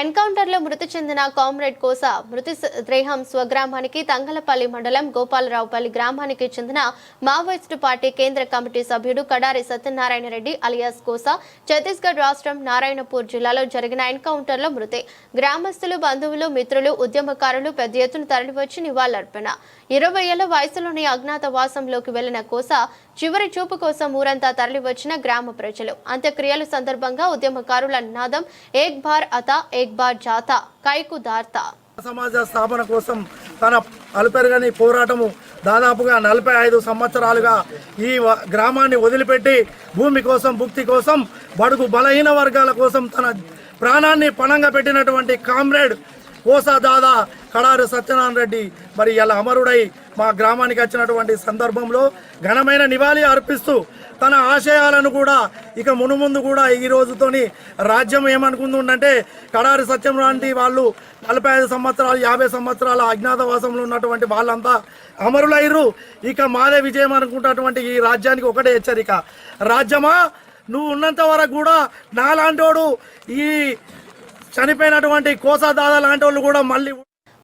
ఎన్కౌంటర్లో మృతి చెందిన కామ్రేడ్ కోస మృతి దేహం స్వగ్రామానికి తంగలపల్లి మండలం గోపాలరావుపల్లి గ్రామానికి చెందిన మావోయిస్టు పార్టీ కేంద్ర కమిటీ సభ్యుడు కడారి సత్యనారాయణ రెడ్డి అలియాస్ కోస ఛత్తీస్గఢ్ రాష్ట్రం నారాయణపూర్ జిల్లాలో జరిగిన ఎన్కౌంటర్లో మృతి. గ్రామస్తులు బంధువులు మిత్రులు ఉద్యమకారులు పెద్ద ఎత్తున తరలివచ్చి నివాళులర్పణ. ఇరవై ఏళ్ళ వయసులోని అజ్ఞాత వాసంలోకి వెళ్ళిన కోస చివరి చూపు కోసం ఊరంతా తరలివచ్చిన గ్రామ ప్రజలు. అంత్యక్రియల సందర్భంగా ఉద్యమకారుల నినాదం ఏక్ బార్ అతా ఏక్ బార్ జాతా కైకు దార్తా. సమాజ స్థాపన కోసం తన అలుపెరగని పోరాటము దాదాపుగా నలభై ఐదు సంవత్సరాలుగా ఈ గ్రామాన్ని వదిలిపెట్టి భూమి కోసం భుక్తి కోసం బడుగు బలహీన వర్గాల కోసం తన ప్రాణాన్ని పణంగా పెట్టినటువంటి కామ్రేడ్ కోసా దాదా కడారు సత్యనారాయణ రెడ్డి. మరి ఇలా అమరుడై మా గ్రామానికి వచ్చినటువంటి సందర్భంలో ఘనమైన నివాళి అర్పిస్తూ తన ఆశయాలను కూడా ఇక మునుముందు కూడా ఈ రోజుతోని రాజ్యం ఏమనుకుందంటే కడారి సత్యం లాంటి వాళ్ళు నలభై ఐదు సంవత్సరాలు యాభై సంవత్సరాల అజ్ఞాతవాసంలో ఉన్నటువంటి వాళ్ళంతా అమరులయ్యారు ఇక మాదే విజయం అనుకుంటున్నటువంటి ఈ రాజ్యానికి ఒకటే హెచ్చరిక. రాజ్యమా? నువ్వు ఉన్నంత వరకు కూడా నాలాంటోడు ఈ చనిపోయినటువంటి కోసా దాదా లాంటి వాళ్ళు కూడా మళ్ళీ